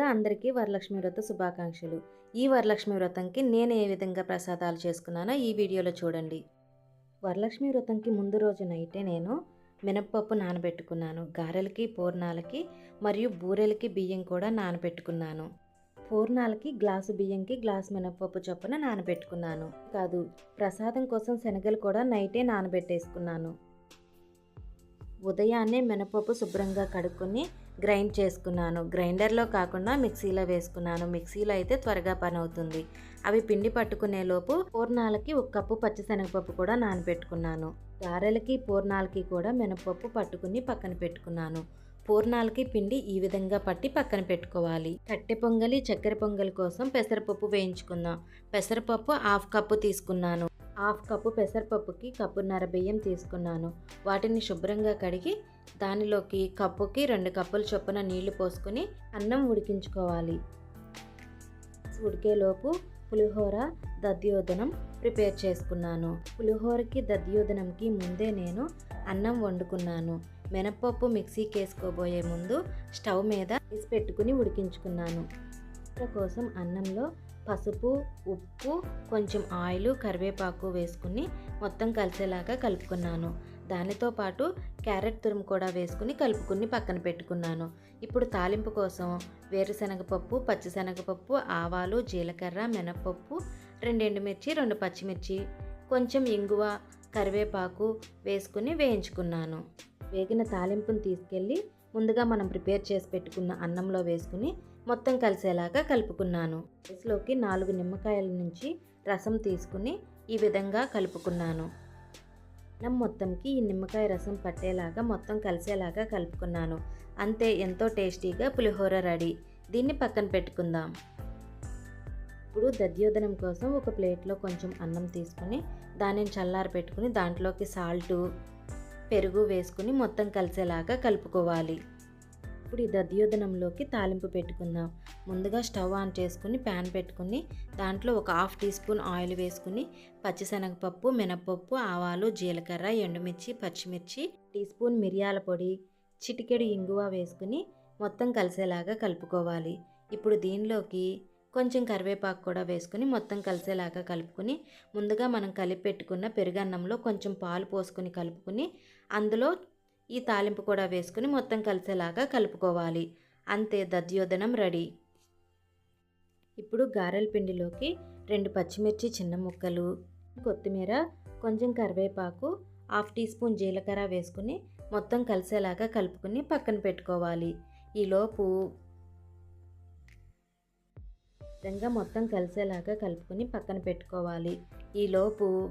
ముందుగా అందరికీ వరలక్ష్మి వ్రత శుభాకాంక్షలు. ఈ వరలక్ష్మి వ్రతంకి నేను ఏ విధంగా ప్రసాదాలు చేసుకున్నానో ఈ వీడియోలో చూడండి. వరలక్ష్మి వ్రతంకి ముందు రోజు నైటే నేను మినప్పప్పు నానబెట్టుకున్నాను. గారెలకి పూర్ణాలకి మరియు బూరెలకి బియ్యం కూడా నానబెట్టుకున్నాను. పూర్ణాలకి గ్లాసు బియ్యంకి గ్లాసు మినప్పప్పు చొప్పున నానబెట్టుకున్నాను. కాదు ప్రసాదం కోసం శనగలు కూడా నైటే నానబెట్టేసుకున్నాను. ఉదయాన్నే మినపప్పు శుభ్రంగా కడుక్కొని గ్రైండ్ చేసుకున్నాను. గ్రైండర్లో కాకుండా మిక్సీలో వేసుకున్నాను. మిక్సీలో అయితే త్వరగా పని అవుతుంది అవి పిండి పట్టుకునే లోపు పూర్ణాలకి ఒక కప్పు పచ్చిశనగపప్పు కూడా నానబెట్టుకున్నాను. గారెలకి పూర్ణాలకి కూడా మినపప్పు పట్టుకుని పక్కన పెట్టుకున్నాను. పూర్ణాలకి పిండి ఈ విధంగా పట్టి పక్కన పెట్టుకోవాలి. కట్టె పొంగలి చక్కెర పొంగలి కోసం పెసరపప్పు వేయించుకుందాం. పెసరపప్పు హాఫ్ కప్పు తీసుకున్నాను. హాఫ్ కప్పు పెసరపప్పుకి కప్పున్నర బియ్యం తీసుకున్నాను. వాటిని శుభ్రంగా కడిగి దానిలోకి కప్పుకి రెండు కప్పుల చొప్పున నీళ్ళు పోసుకొని అన్నం ఉడికించుకోవాలి. ఉడికేలోపు పులిహోర దధ్యోదనం ప్రిపేర్ చేసుకున్నాను. పులిహోరకి దధ్యోదనంకి ముందే నేను అన్నం వండుకున్నాను. మినపప్పు మిక్సీకి వేసుకోబోయే ముందు స్టవ్ మీద పెట్టుకుని ఉడికించుకున్నాను. కోసం అన్నంలో పసుపు ఉప్పు కొంచెం ఆయిల్ కరివేపాకు వేసుకుని మొత్తం కలిసేలాగా కలుపుకున్నాను. దానితో పాటు క్యారెట్ తురుము కూడా వేసుకుని కలుపుకుని పక్కన పెట్టుకున్నాను. ఇప్పుడు తాలింపు కోసం వేరుశనగపప్పు పచ్చిశనగపప్పు ఆవాలు జీలకర్ర మినపప్పు రెండు ఎండుమిర్చి రెండు పచ్చిమిర్చి కొంచెం ఇంగువ కరివేపాకు వేసుకుని వేయించుకున్నాను. వేగిన తాలింపును తీసుకెళ్ళి ముందుగా మనం ప్రిపేర్ చేసి పెట్టుకున్న అన్నంలో వేసుకుని మొత్తం కలిసేలాగా కలుపుకున్నాను. రైస్లోకి నాలుగు నిమ్మకాయల నుంచి రసం తీసుకుని ఈ విధంగా కలుపుకున్నాను. అన్నం మొత్తంకి ఈ నిమ్మకాయ రసం పట్టేలాగా మొత్తం కలిసేలాగా కలుపుకున్నాను. అంతే ఎంతో టేస్టీగా పులిహోర రెడీ. దీన్ని పక్కన పెట్టుకుందాం. ఇప్పుడు దధ్యోదనం కోసం ఒక ప్లేట్లో కొంచెం అన్నం తీసుకుని దానిని చల్లారి పెట్టుకుని దాంట్లోకి సాల్టు పెరుగు వేసుకుని మొత్తం కలిసేలాగా కలుపుకోవాలి. ఇప్పుడు ఈ దధ్యోదనంలోకి తాలింపు పెట్టుకుందాం. ముందుగా స్టవ్ ఆన్ చేసుకుని ప్యాన్ పెట్టుకుని దాంట్లో ఒక హాఫ్ టీ స్పూన్ ఆయిల్ వేసుకుని పచ్చిశనగపప్పు మినపప్పు ఆవాలు జీలకర్ర ఎండుమిర్చి పచ్చిమిర్చి టీ స్పూన్ మిరియాల పొడి చిటికెడు ఇంగువ వేసుకుని మొత్తం కలిసేలాగా కలుపుకోవాలి. ఇప్పుడు దీనిలోకి కొంచెం కరివేపాకు కూడా వేసుకుని మొత్తం కలిసేలాగా కలుపుకుని ముందుగా మనం కలిపి పెట్టుకున్న పెరుగన్నంలో కొంచెం పాలు పోసుకుని కలుపుకుని అందులో ఈ తాలింపు కూడా వేసుకుని మొత్తం కలిసేలాగా కలుపుకోవాలి. అంతే దధ్యోదనం రెడీ. ఇప్పుడు గారెల పిండిలోకి రెండు పచ్చిమిర్చి చిన్న ముక్కలు కొత్తిమీర కొంచెం కరివేపాకు హాఫ్ టీ స్పూన్ జీలకర్ర వేసుకుని మొత్తం కలిసేలాగా కలుపుకుని పక్కన పెట్టుకోవాలి. ఈలోపు విధంగా మొత్తం కలిసేలాగా కలుపుకొని పక్కన పెట్టుకోవాలి. ఈలోపు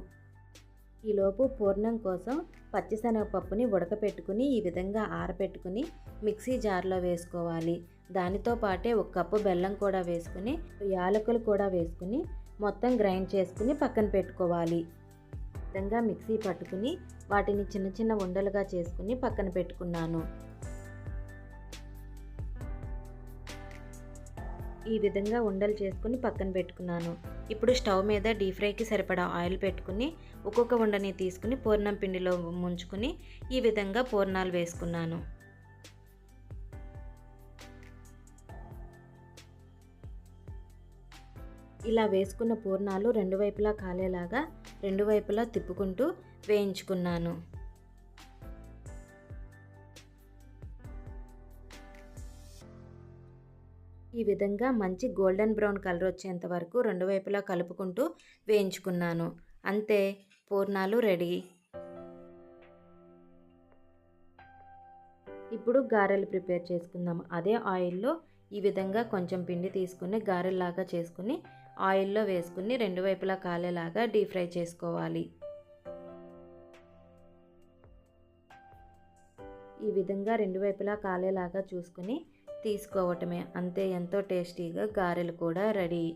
ఈలోపు పూర్ణం కోసం పచ్చిశనగపప్పుని ఉడకపెట్టుకుని ఈ విధంగా ఆరబెట్టుకుని మిక్సీ జార్లో వేసుకోవాలి. దానితో పాటే ఒక కప్పు బెల్లం కూడా వేసుకుని యాలకులు కూడా వేసుకుని మొత్తం గ్రైండ్ చేసుకుని పక్కన పెట్టుకోవాలి. విధంగా మిక్సీ పట్టుకుని వాటిని చిన్న చిన్న ఉండలుగా చేసుకుని పక్కన పెట్టుకున్నాను. ఈ విధంగా ఉండలు చేసుకుని పక్కన పెట్టుకున్నాను. ఇప్పుడు స్టవ్ మీద డీప్ ఫ్రైకి సరిపడా ఆయిల్ పెట్టుకుని ఒక్కొక్క ఉండని తీసుకుని పూర్ణం పిండిలో ముంచుకుని ఈ విధంగా పూర్ణాలు వేసుకున్నాను. ఇలా వేసుకున్న పూర్ణాలు రెండు వైపులా కాలేలాగా రెండు వైపులా తిప్పుకుంటూ వేయించుకున్నాను. ఈ విధంగా మంచి గోల్డెన్ బ్రౌన్ కలర్ వచ్చేంత వరకు రెండు వైపులా కలుపుకుంటూ వేయించుకున్నాను. అంతే పూర్ణాలు రెడీ. ఇప్పుడు గారెలు ప్రిపేర్ చేసుకుందాం. అదే ఆయిల్లో ఈ విధంగా కొంచెం పిండి తీసుకుని గారెల్లాగా చేసుకుని ఆయిల్లో వేసుకుని రెండు వైపులా కాలేలాగా డీప్ ఫ్రై చేసుకోవాలి. ఈ విధంగా రెండు వైపులా కాలేలాగా చూసుకుని తీసుకోవటమే. అంతే ఎంతో టేస్టీగా గారెలు కూడా రెడీ.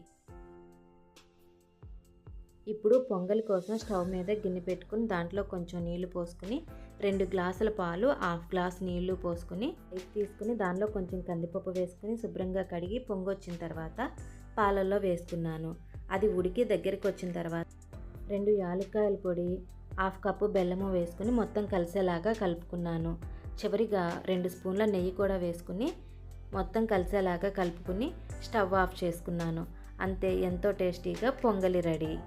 ఇప్పుడు పొంగల్ కోసం స్టవ్ మీద గిన్నె పెట్టుకుని దాంట్లో కొంచెం నీళ్ళు పోసుకుని రెండు గ్లాసుల పాలు హాఫ్ గ్లాస్ నీళ్ళు పోసుకుని రైస్ తీసుకుని దానిలో కొంచెం కందిపప్పు వేసుకుని శుభ్రంగా కడిగి పొంగొచ్చిన తర్వాత పాలల్లో వేసుకున్నాను అది ఉడికి దగ్గరికి వచ్చిన తర్వాత రెండు యాలక్కాయల పొడి హాఫ్ కప్పు బెల్లము వేసుకుని మొత్తం కలిసేలాగా కలుపుకున్నాను. చివరిగా రెండు స్పూన్ల నెయ్యి కూడా వేసుకుని మొత్తం కలిసేలాగా కలుపుకుని స్టవ్ ఆఫ్ చేసుకున్నాను. అంతే ఎంతో టేస్టీగా పొంగలి రెడీ.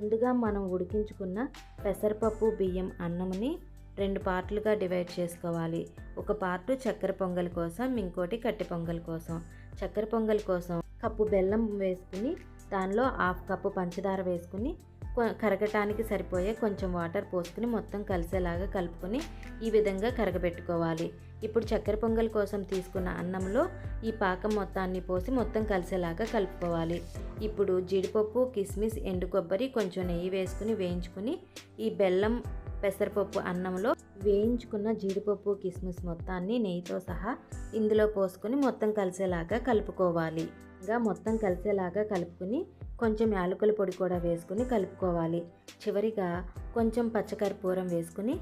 ముందుగా మనం ఉడికించుకున్న పెసరపప్పు బియ్యం అన్నంని రెండు పార్ట్లుగా డివైడ్ చేసుకోవాలి. ఒక పార్టు చక్కెర పొంగల్ కోసం ఇంకోటి కట్టె పొంగల్ కోసం. చక్కెర పొంగల్ కోసం కప్పు బెల్లం వేసుకుని దానిలో హాఫ్ కప్పు పంచదార వేసుకుని కరగటానికి సరిపోయే కొంచెం వాటర్ పోసుకుని మొత్తం కలిసేలాగా కలుపుకొని ఈ విధంగా కరగబెట్టుకోవాలి. ఇప్పుడు చక్కెర పొంగల్ కోసం తీసుకున్న అన్నంలో ఈ పాకం మొత్తాన్ని పోసి మొత్తం కలిసేలాగా కలుపుకోవాలి. ఇప్పుడు జీడిపప్పు కిస్మిస్ ఎండు కొబ్బరి కొంచెం నెయ్యి వేసుకుని వేయించుకుని ఈ బెల్లం పెసరపప్పు అన్నంలో వేయించుకున్న జీడిపప్పు కిస్మిస్ మొత్తాన్ని నెయ్యితో సహా ఇందులో పోసుకొని మొత్తం కలిసేలాగా కలుపుకోవాలి. ఇంకా మొత్తం కలిసేలాగా కలుపుకుని కొంచెం యాలకుల పొడి కూడా వేసుకుని కలుపుకోవాలి. చివరిగా కొంచెం పచ్చకర్పూరం వేసుకుని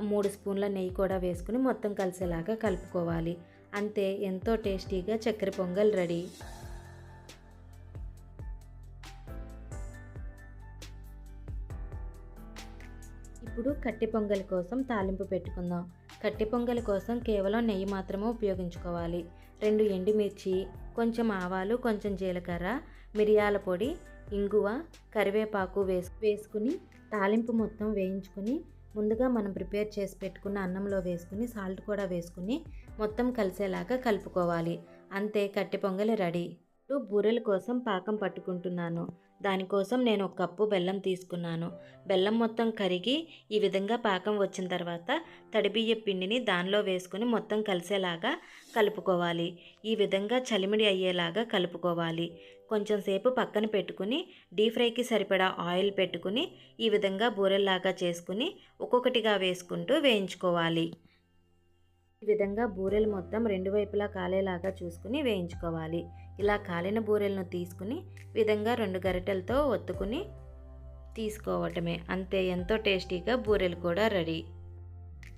మూడు స్పూన్ల నెయ్యి కూడా వేసుకుని మొత్తం కలిసేలాగా కలుపుకోవాలి. అంతే ఎంతో టేస్టీగా చక్కెర పొంగల్ రెడీ. ఇప్పుడు కట్టి పొంగల్ కోసం తాలింపు పెట్టుకుందాం. కట్టె పొంగల్ కోసం కేవలం నెయ్యి మాత్రమే ఉపయోగించుకోవాలి. రెండు ఎండుమిర్చి కొంచెం ఆవాలు కొంచెం జీలకర్ర మిరియాల పొడి ఇంగువ కరివేపాకు వేసు వేసుకుని తాలింపు మొత్తం వేయించుకుని ముందుగా మనం ప్రిపేర్ చేసి పెట్టుకున్న అన్నంలో వేసుకుని సాల్ట్ కూడా వేసుకుని మొత్తం కలిసేలాగా కలుపుకోవాలి. అంతే కట్టె పొంగలి రెడీ. ఇప్పుడు బూరెల కోసం పాకం పట్టుకుంటున్నాను. దానికోసం నేను ఒక కప్పు బెల్లం తీసుకున్నాను. బెల్లం మొత్తం కరిగి ఈ విధంగా పాకం వచ్చిన తర్వాత తడిబియ్య పిండిని దానిలో వేసుకుని మొత్తం కలిసేలాగా కలుపుకోవాలి. ఈ విధంగా చలిమిడి అయ్యేలాగా కలుపుకోవాలి. కొంచెం సేపు పక్కన పెట్టుకుని డీప్ ఫ్రైకి సరిపడా ఆయిల్ పెట్టుకుని ఈ విధంగా బూరెల్లాగా చేసుకుని ఒక్కొక్కటిగా వేసుకుంటూ వేయించుకోవాలి. ఈ విధంగా బూరెలు మొత్తం రెండు వైపులా కాలేలాగా చూసుకుని వేయించుకోవాలి. ఇలా కాలిన బూరెలను తీసుకుని విధంగా రెండు గరిటెలతో ఒత్తుకుని తీసుకోవటమే. అంతే ఎంతో టేస్టీగా బూరెలు కూడా రెడీ.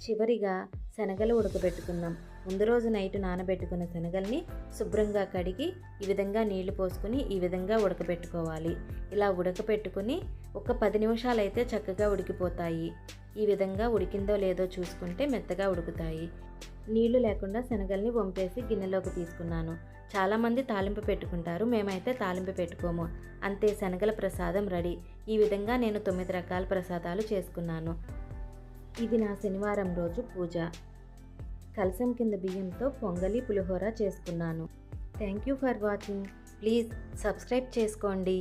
చివరిగా శనగలు ఉడకబెట్టుకుందాం. ముందు రోజు నైట్ నానబెట్టుకున్న శనగల్ని శుభ్రంగా కడిగి ఈ విధంగా నీళ్ళు పోసుకుని ఈ విధంగా ఉడకబెట్టుకోవాలి. ఇలా ఉడకబెట్టుకుని ఒక పది నిమిషాలు అయితే చక్కగా ఉడికిపోతాయి. ఈ విధంగా ఉడికిందో లేదో చూసుకుంటే మెత్తగా ఉడుకుతాయి. నీళ్ళు లేకుండా శనగల్ని వంపేసి గిన్నెలోకి తీసుకున్నాను. చాలామంది తాలింపు పెట్టుకుంటారు. మేమైతే తాలింపు పెట్టుకోము. అంతే శనగల ప్రసాదం రెడీ. ఈ విధంగా నేను తొమ్మిది రకాల ప్రసాదాలు చేసుకున్నాను. ఇది నా శనివారం రోజు పూజ. కలసం కింద బియ్యంతో పొంగలి పులిహోర చేసుకున్నాను. Thank you for watching. Please subscribe చేసుకోండి.